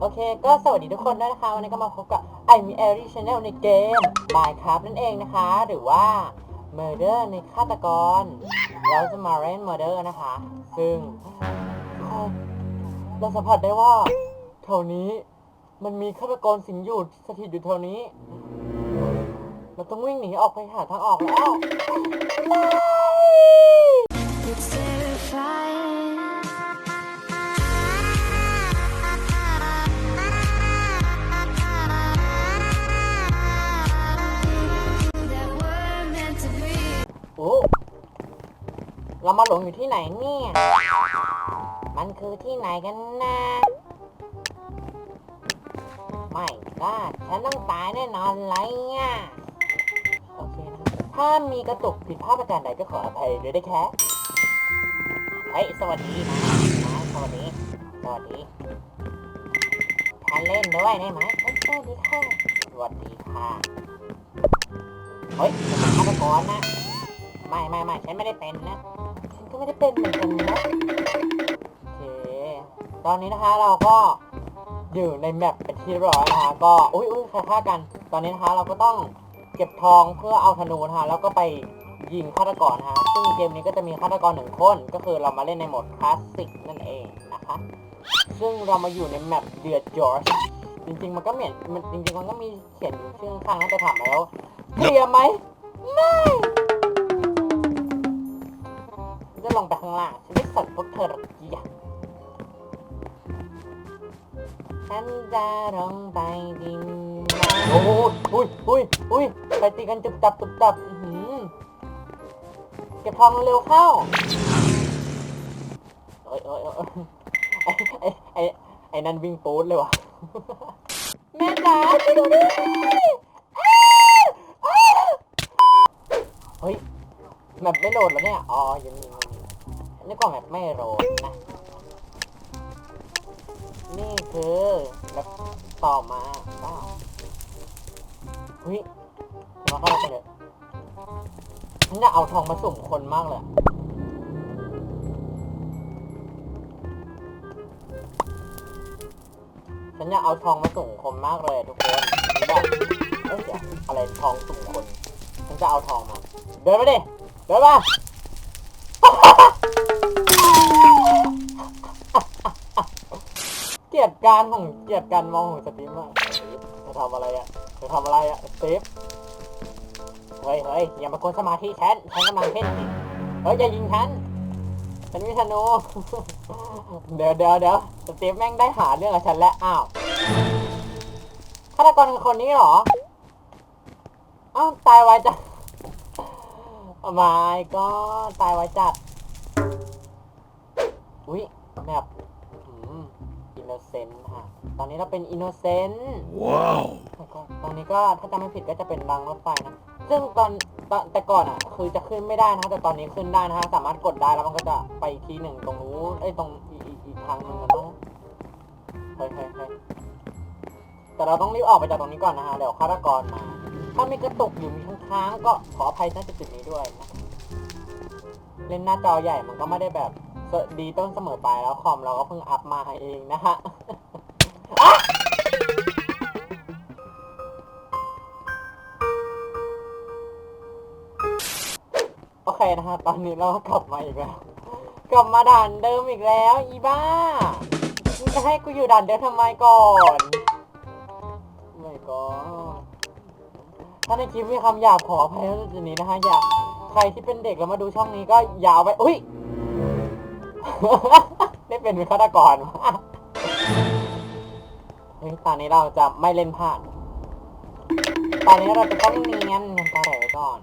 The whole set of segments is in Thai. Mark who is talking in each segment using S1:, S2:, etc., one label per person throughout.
S1: โอเค ก็สวัสดีทุกคนด้วยนะคะ วันนี้ก็มาพบกับ i m e a r y Channel ในเกม Minecraft นั่นเองนะคะ หรือว่า Murder ในฆาตกร เราจะมาเล่น Murder นะคะ ซึ่งเราสัมผัสได้ว่าแถวนี้มันมีฆาตกรสิงอยู่สถิตอยู่แถวนี้ เราต้องวิ่งหนีออกไปหาทางออกแล้ว เรามาหลงอยู่ที่ไหนเนี่ย มันคือที่ไหนกันนะ ไม่ก็ฉันต้องตายแน่นอนเลยอะโอเคนะถ้ามีกระตุกผิดพลาดประการใดก็ขออภัยด้วยได้แค่เฮ้ยสวัสดีนะนะสวัสดี สวัสดีฉันเล่นด้วยได้ไหมเอ้ยสวัสดีค่ะสวัสดีค่ะ เฮ้ยฉันเป็นฆาตกรนะ ไม่ไม่ไม่ฉันไม่ได้เป็นนะ ก็ไม่ได้เป็นเหมือนกันนะโอเคตอนนี้นะคะเราก็อยู่ในแมปเป็นที่เรียบร้อยนะคะก็อุ้ยอุ้ยใครฆ่ากัน ตอนนี้นะคะเราก็ต้องเก็บทองเพื่อเอาธนูนะคะแล้วก็ไปยิงฆาตกรนะคะซึ่งเกมนี้ก็จะมีฆาตกรหนึ่งคน ก็คือเรามาเล่นในโหมดคลาสสิกนั่นเองนะคะ ซึ่งเรามาอยู่ในแมปเดือดจอร์จจริงๆมันก็เหมือนมันจริงๆมันก็มีเขียนชื่อข้างๆนะแต่ถามแล้วเคลียร์ไหมไม่ จะลงไปข้างล่าง ฉันไม่สนพวกเธอหรอกอย่าฉันจะลงไปดินโอ้โหอุ้ยอุ้ยอุ้ยไปตีกันจุบจับจุบจับอื้อหือเก็บทองเร็วเข้าเอ้ยเอ้ยเอ้ยไอ้ไอ้ไอ้นั่นวิ่งปูดเลยว่ะ แม่จ๋าช่วยดูด้วยอ้าวอ้าวเฮ้ยแมปไม่โหลดแล้วเนี่ย อ๋อยังมี ยังมีนี่ก็แมปไม่โหลดนะ นี่คือแล้วต่อมาว้าวเฮ้ยมาเข้าไปเลยฉันจะเอาทองมาสุ่มคนมากเลยฉันอยากเอาทองมาสุ่มคนมากเลยทุกคนแบบเอ้ยอะไรทองสุ่มคน ฉันจะเอาทองมา เดินมาดิ เดินมา การของเกลียดการมองของสตีฟมากจะทำอะไรอะจะทำอะไรอะสตีฟเฮ้ยเฮ้ยอย่ามากวนสมาธิฉันฉันกำลังเพ่นเฮ้ยอย่ายิงฉันฉันมีธนูเดี๋ยวเดี๋ยวเดี๋ยวสตีฟแม่งได้หาเรื่องกับฉันแล้วอ้าวฆาตกรคนนี้เหรออ้าวตายไวจังไม่ก็ตายไวจัดอุ้ยแบบ อินโนเซนต์ค่ะ ตอนนี้เราเป็นอินโนเซนต์
S2: Wow.
S1: ตอนนี้ก็ถ้าจำไม่ผิดก็จะเป็นรางรถไฟนะ ซึ่งตอนตอนแต่ก่อนอะคือจะขึ้นไม่ได้นะคะแต่ตอนนี้ขึ้นได้นะคะสามารถกดได้แล้วมันก็จะไปอีกทีหนึ่งตรงนู้นเอ้ยตรงอีกอีกอีกทางหนึ่งนะเฮ้ยเฮ้ยเฮ้ยแต่เราต้องรีบออกไปจากตรงนี้ก่อนนะคะเดี๋ยวฆาตกรมา ถ้ามีกระตุกอยู่มีค้างๆก็ขออภัยณจุดๆนี้ด้วยนะเล่นหน้าจอใหญ่มันก็ไม่ได้แบบ ดีต้นเสมอไปแล้วคอมเราก็เพิ่งอัพมาเองนะฮะโอเคนะฮะตอนนี้เรากลับมาอีกแล้ว กลับมาด่านเดิมอีกแล้ว อีบ้ามึงจะให้กูอยู่ด่านเดิมทำไมก่อนไม่ก็ถ้าในคลิปมีคำหยาบขออภัยในจุดนี้นะฮะอยากใครที่เป็นเด็กแล้วมาดูช่องนี้ก็อยาวไปอุ้ย ได้เป็นฆาตกรวะเฮ้ยตอนนี้เราจะไม่เล่นพลาด ตอนนี้เราจะต้องเนียนเนียนตาแหลไว้ก่อน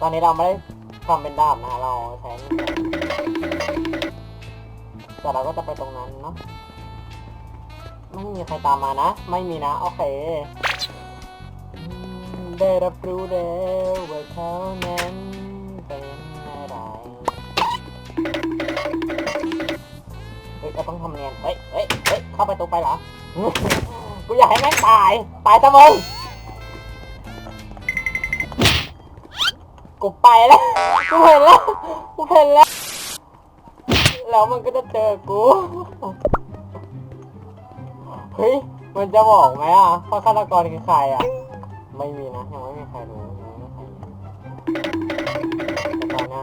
S1: ตอนนี้เราไม่ได้ทำเป็นดาบนะ เราใช้แทนแต่เราก็จะไปตรงนั้นเนาะ ไม่มีใครตามมานะ ไม่มีนะ โอเคได้รับรู้แล้วว่าเขานั้น เราต้องทำเนียนเฮ้ยเฮ้ยเฮ้ยเข้าประตูไปเหรอ กูอยากให้แม่งตาย ตายซะมึงกูไปแล้ว กูเห็นแล้ว กูเห็นแล้ว แล้วมันก็จะเจอกู เฮ้ย มันจะบอกไหมอะว่าฆาตกรคือใครอะ ไม่มีนะ ยังไม่มีใครรู้แต่ตอนนี้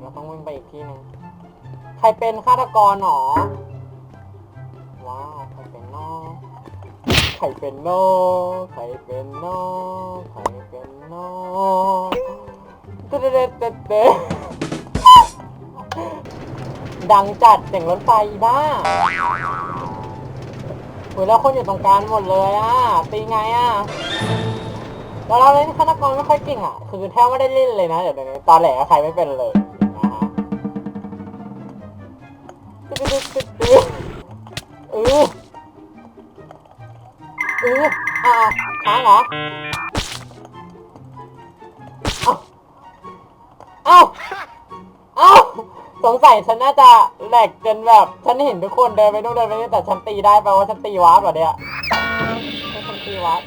S1: เราต้องวิ่งไปอีกที่หนึ่ง รเป็นฆาตกรหรอว้าวใครเป็นนอใครเป็นนอใครเป็นนอใครเป็นนอเต๊ะเตเตเตดังจัดเสียงรถไฟบ้าโอ้ยแล้วคนอยู่ตรงกลางหมดเลยอะตีไงอะแล้วเราเล่นฆาตกรไม่ค่อยเก่งอะ คือแทบไม่ได้เล่นเลยนะเดี๋ยวนี้ตอนแหลใครไม่เป็นเลย ตึ๊ดตึ๊ดตึ๊ดตึ๊ดเออเอออ่าค้างเหรอเอ้าเอ้าสงสัยฉันน่าจะแหลกจนแบบฉันเห็นทุกคนเดินไปนู่นเดินไปนี่แต่ฉันตีได้แปลว่าฉันตีวาร์ปเหรอเนี่ยฉันตีวาร์ป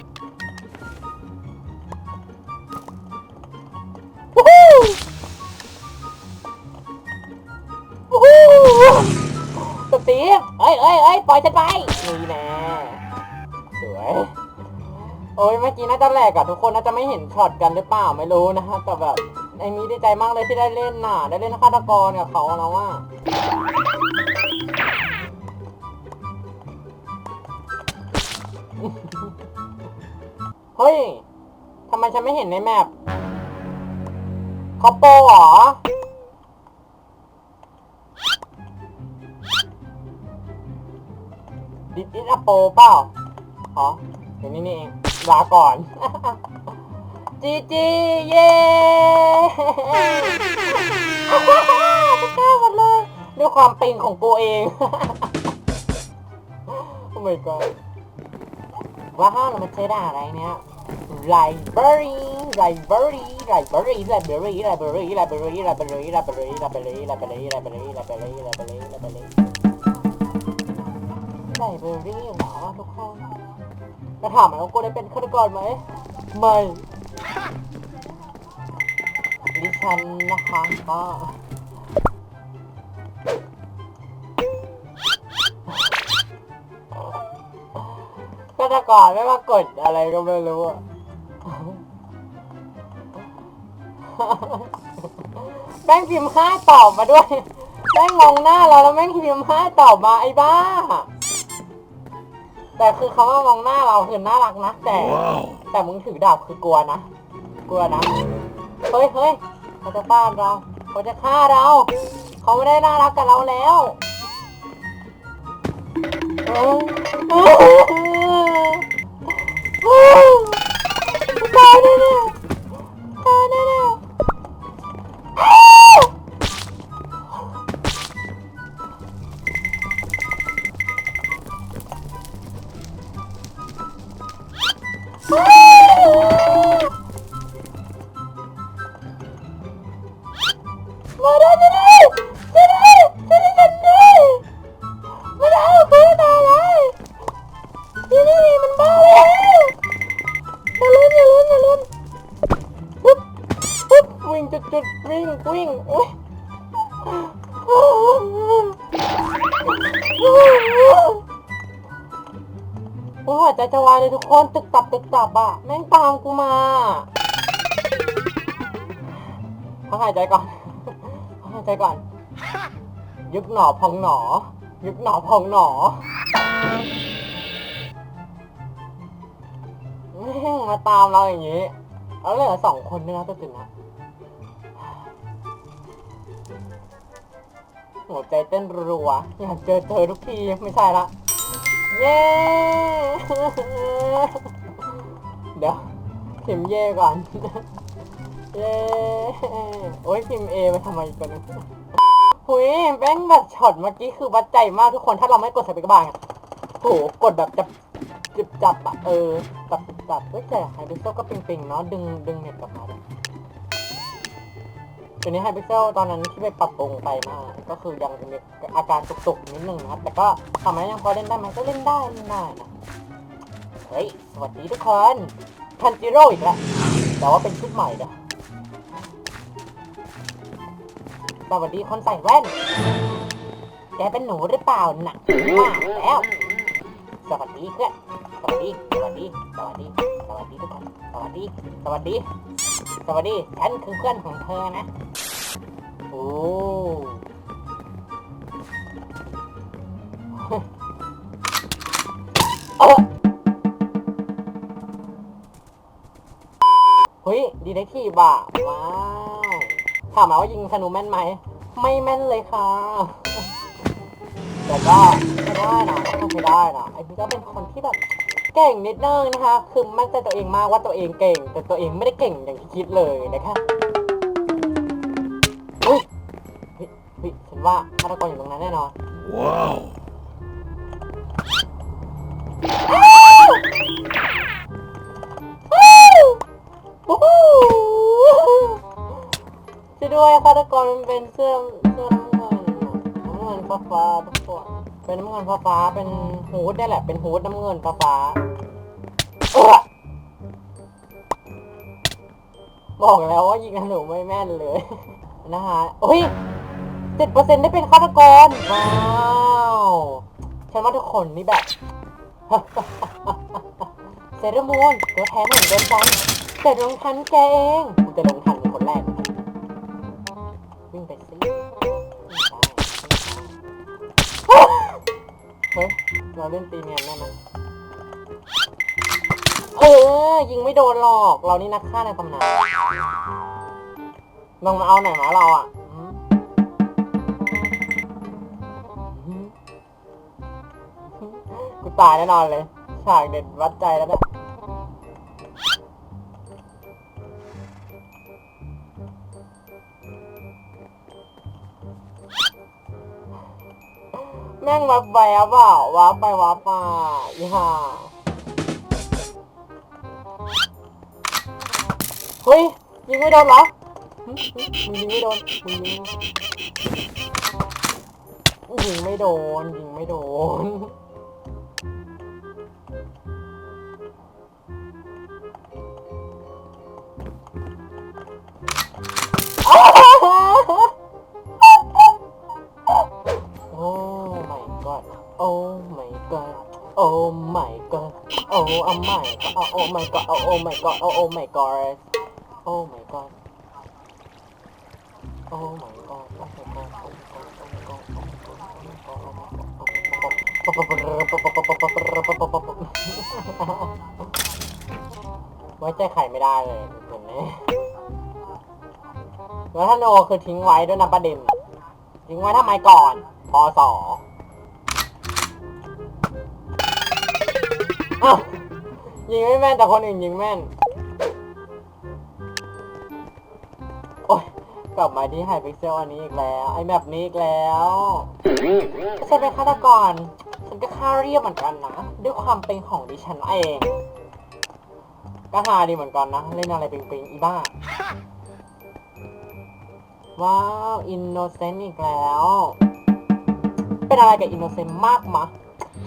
S1: สตีฟเอ้ยเอ้ยเอ้ยปล่อยฉันไปนี่แน่สวยโอ้ยเมื่อกี้น่าจะแหลกอะทุกคนน่าจะไม่เห็นช็อตกันหรือเปล่าไม่รู้นะฮะแต่แบบไอ้นี้ดีใจมากเลยที่ได้เล่นน่ะ ได้เล่นฆาตกรกับเขาแล้วว่าเฮ้ยทำไมฉันไม่เห็นในแมปเขาโปเหรอ ดิดดิดอะโปเปล่าอ๋อเดี๋ยวนี้นี่เองลาก่อน จีจีเย้จะกล้าหมดเลยด้วยความปิงของกูเอง โอ้ my god ว้าวเรามาเจอด่าอะไรเนี่ย library library library library library library library library library library library library library library library เหรอทุกคนจะถามไหมว่ากูได้เป็นฆาตกรไหมไม่ดิฉันนะคะก็ฆาตกรไม่มากดอะไรก็ไม่รู้อะแม่งพิมพ์ห้าตอบมาด้วย แม่งมองหน้าเราแล้วแม่งพิมพ์ห้าตอบมาไอ้บ้า แต่คือเขามามองหน้าเราคือน่ารักนะแต่ แต่มึงถือดาบคือกลัวนะ กลัวนะ เฮ้ยเฮ้ยเขาจะบ้านเรา เขาจะฆ่าเรา เขาไม่ได้น่ารักกับเราแล้วเออ มาได้จะได้จะได้จะได้จะได้มาได้เอาคืนมาเลยที่นี่มันบ้าแล้วอย่าลุ้นอย่าลุ้นอย่าลุ้นปุ๊บปุ๊บวิ่งจุดจุดวิ่งวิ่ง โอ้ยหัวใจจะวายเลยทุกคนตึกตับตึกตับอะแม่งตามกูมาพักหายใจก่อนพักหายใจก่อน ยุบหนอพองหนอ ยุบหนอพองหนอแม่งมาตามเราอย่างนี้แล้วเหลือสองคนด้วยนะตัวจริงนะหัวใจเต้นรัวอยากเจอเธอทุกทีไม่ใช่ละ เย้เดี๋ยวพิมพ์เย่ก่อน เย้โอ้ยพิมพ์เอไปทำไมกันนะหุยแม่งแบบช็อตเมื่อกี้คือวัดใจมากทุกคนถ้าเราไม่กดสเปกบาร์อะโหกดแบบจับจับจับอะเออจับจับเฮ้ยแต่ไฮพิกเซก็ปิงๆเนาะดึงดึงเน็ตกลับมา ทีนี้ไฮพิกเซลตอนนั้นที่ไปปรับปรุงไปมากก็คือยังมีอาการตุกๆนิดนึงนะครับ แต่ก็ทำไมยังพอเล่นได้ไหมก็เล่นได้เล่นได้นะเฮ้ย สวัสดีทุกคนทันจิโร่อีกแล้วแต่ว่าเป็นชุดใหม่เด้อสวัสดีคนใส่แว่น แกเป็นหนูหรือเปล่าหนักมากแล้ว สวัสดีเพื่อน สวัสดี สวัสดี สวัสดี สวัสดีทุกคน สวัสดี สวัสดี สวัสดีฉันคือเพื่อนของเธอนะ โอ้เออเฮ้ย ดีได้ที่บ่ะว้าว ถามมาว่ายิงธนูแม่นไหม ไม่แม่นเลยค่ะแต่ก็ไม่ได้นะก็ทำไม่ได้นะไอ้พี่ก็เป็นคนที่แบบ เก่งนิดนึงนะคะ คือมั่นใจตัวเองมากว่าตัวเองเก่ง แต่ตัวเองไม่ได้เก่งอย่างที่คิดเลยนะคะเฮ้ยเฮ้ยเฮ้ยฉันว่าฆาตกรอยู่ตรงนั้นแน่นอน
S2: Wow.
S1: วู้ฮู้ช่วยด้วยฆาตกรมันเป็นเสื้อเสื้อน้ำเงินน่ะน้ำเงินฟ้าฟ้าๆทุกคน เป็นน้ำเงินฟ้าฟ้าเป็นฮูดนี่แหละ เป็นฮูดน้ำเงินฟ้าฟ้าเออบอกแล้วว่ายิงหนูไม่แม่นเลยนะฮะโอ้ยเจ็ดเปอร์เซ็นต์ได้เป็นฆาตกร ว้าว ฉันว่าทุกคนนี่แบบ เซรามูนตัวแทนเหมือนเดิมกันแต่ลงทันแกเอง กูจะลงทัน ฮ้ยเราเล่นตีเนียนได้ไหมเออ ยิงไม่โดนหรอก เรานี่นักฆ่าในตำนานลงมาเอาไหนมาเราอะกูตายแน่นอนเลย ฉากเด็ดวัดใจแล้วเนี่ย แม่งมาไปอะเปล่าว้าไปว้ามาอีห่าเฮ้ยยิงไม่โดนเหรอมึงยิงไม่โดนมึงยิงยิงไม่โดนยิงไม่โดน โอ้ oh my god โอ้ my god โอ้ oh my god โอ้ oh my god โอ้ my god โอ้ my god โอ้ my god ไว้ใจใครไม่ได้เลยเห็นไหมแล้วถ้าโนคือทิ้งไว้ด้วยนะประเด็น ทิ้งไว้ทำไมก่อนพอสออ้ ยิงไม่แม่นแต่คนอื่นยิงแม่น โอ๊ยกลับมาที่ไฮพิกเซลอันนี้อีกแล้ว ไอแบบนี้อีกแล้วฉันเป็นฆาตกรฉันก็ฆ่าเรียบเหมือนกันนะ ด้วยความเป็นของดิฉันเอง ก็ฮาดีเหมือนกันนะ เล่นอะไรปิงๆอีบ้า ว้าว อินโนเซนต์อีกแล้ว เป็นอะไรกับอินโนเซนต์มากมะ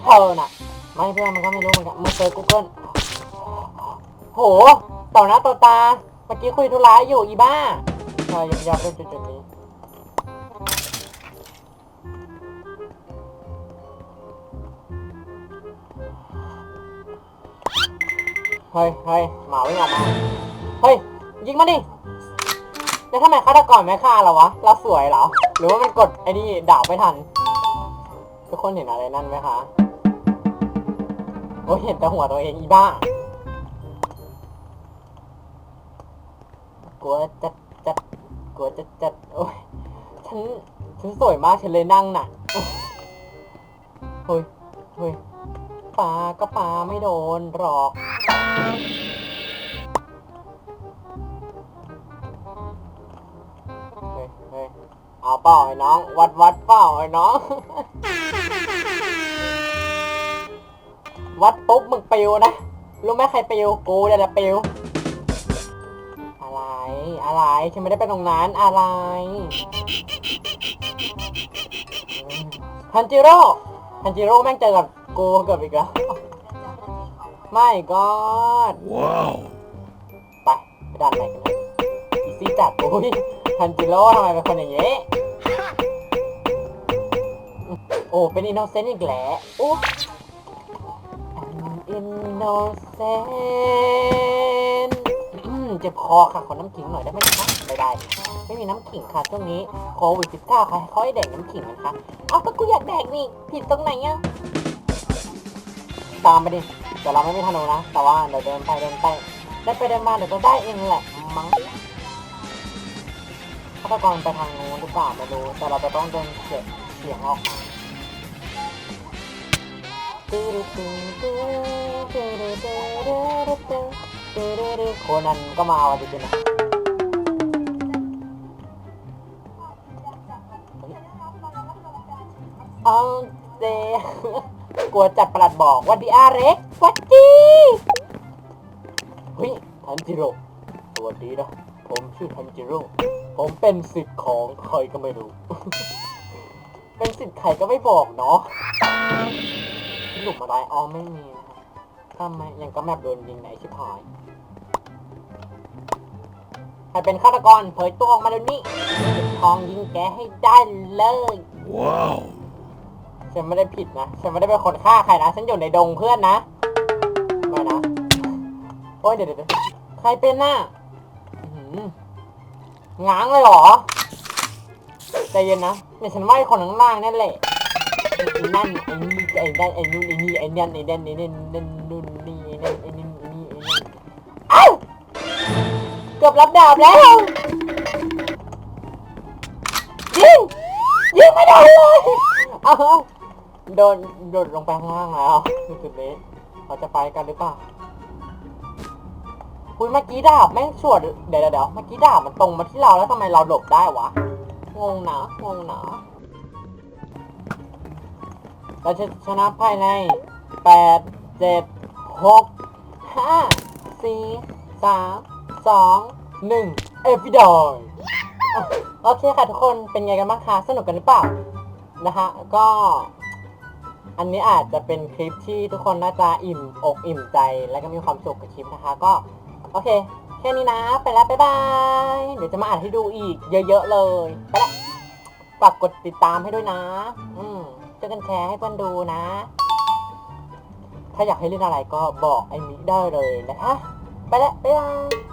S1: เธอน่ะ ไม่เพื่อนมันก็ไม่รู้เหมือนกันมึงเจอ Google โห ต่อหน้าต่อตา เมื่อกี้คุยธุระอยู่อีบ้าเธอยับยับเป็นจุดๆนี้ เฮ้ยเฮ้ยหมาวิ่งออกมา เฮ้ย ยิงมาดิ แล้วทำไมฆาตกรไม่ฆ่าเราวะ เราสวยเหรอ หรือว่ามันกดไอ้นี่ดาบไม่ทัน ทุกคนเห็นอะไรนั่นไหมคะ โอ้ยเห็นแต่หัวตัวเองอีบ้า กลัวจะจัดกลัวจะจัดโอ้ยฉันฉันสวยมากฉันเลยนั่งน่ะเฮ้ยเฮ้ยปลาก็ปลาไม่โดนหรอกเฮ้ยเฮ้ยเอาเปล่าไอ้น้อง วัดวัดเปล่าไอ้น้อง วัดปุ๊บมึงปิวนะ รู้ไหมใครปิวกูเนี่ยแหละปิว อะไรฉันไม่ได้ไปตรงนั้นอะไรฮันจิโร่ฮันจิโร่แม่งเจอกับกูเกือบอีกแล้วไม่ก็
S2: Wow.
S1: ไปไปด่านไหนกันเนี่ยอีซี่จัดอุ้ยฮันจิโร่ทำไมเป็นคนอย่างนี้โอ้เป็นอินโนเซนต์อีกแล้วโอ้ I'm innocent อืม เจ็บคอค่ะขอน้ำขิงหน่อยได้ไหมคะไม่ได้ ไม่มีน้ำขิงค่ะช่วงนี้โควิด19ค่ะเขาให้แดกน้ำขิงนะคะเอาก็กูอยากแดกนี่ผิดตรงไหนอะตามไปดิแต่เราไม่มีธนูนะ แต่ว่าเดี๋ยวเดินไปเดินไปได้ไปเดินมาเดี๋ยวก็ได้เองแหละมั้งฆาตกรไปทางนู้นหรือเปล่าไม่รู้แต่เราจะต้องเดินเสียงเสียงออกมา โคนันก็มาวันดีๆนะเอาเจกลัวจัดประหลัดบอกวันดีอาเร็กวัสดีเฮ้ยทันจิโร่สวัสดีนะ ผมชื่อทันจิโร่ผมเป็นสิทธิ์ของใครก็ไม่รู้ เป็นสิทธิ์ใครก็ไม่บอกเนาะหลุมอะไรอ๋อไม่มีนะครับทำไมยังก็แมปโดนยิงไหนชิบหาย ใครเป็นฆาตกรเผยตัวออกมาเดี๋ยวนี้เก็บทองยิงแกให้ได้เลย
S2: Wow.
S1: ฉันไม่ได้ผิดนะ ฉันไม่ได้เป็นคนฆ่าใครนะ ฉันอยู่ในดงเพื่อนนะ ไม่นะ โอ้ยเดี๋ยวเดี๋ยวเดี๋ยวใครเป็นน่ะอื้อหือง้างเลยเหรอ ใจเย็นนะเนี่ยฉันว่าไอ้คนข้างล่างนั่นแหละไอ้นั่นไอ้นี่ไอ้นั่นไอ้นู่นไอ้นี่ไอ้นั่นไอ้นั่นไอ้นั่นนั่นนู่นนี่ไอ้นั่น เกือบรับดาบแล้ว ยิง ยิงไม่โดนเลย เอาโดนโดดลงไปข้างล่างแล้วจุดนี้เขาจะไปกันหรือเปล่าคุยเมื่อกี้ดาบแม่งฉวดเดี๋ยวเดี๋ยวเดี๋ยวเมื่อกี้ดาบมันตรงมาที่เราแล้วทำไมเราหลบได้วะ งงนะงงนะเราจะชนะภายในแปดเจ็ดหกห้าสี่สาม สองหนึ่งเอฟิดอยโอเคค่ะทุกคนเป็นไงกันบ้างคะสนุกกันหรือเปล่านะคะก็ อันนี้อาจจะเป็นคลิปที่ทุกคนน่าจะอิ่มอกอิ่มใจ และก็มีความสุขกับคลิปนะคะ ก็ โอเค แค่นี้นะ ไปแล้วบ๊ายบาย เดี๋ยวจะมาอ่านให้ดูอีก เยอะๆเลยไปละฝากกดติดตามให้ด้วยนะ อืมช่วยกันแชร์ให้เพื่อนดูนะ ถ้าอยากให้เล่นอะไรก็บอกไอ้มิได้เลยนะคะ ไปละบ๊ายบาย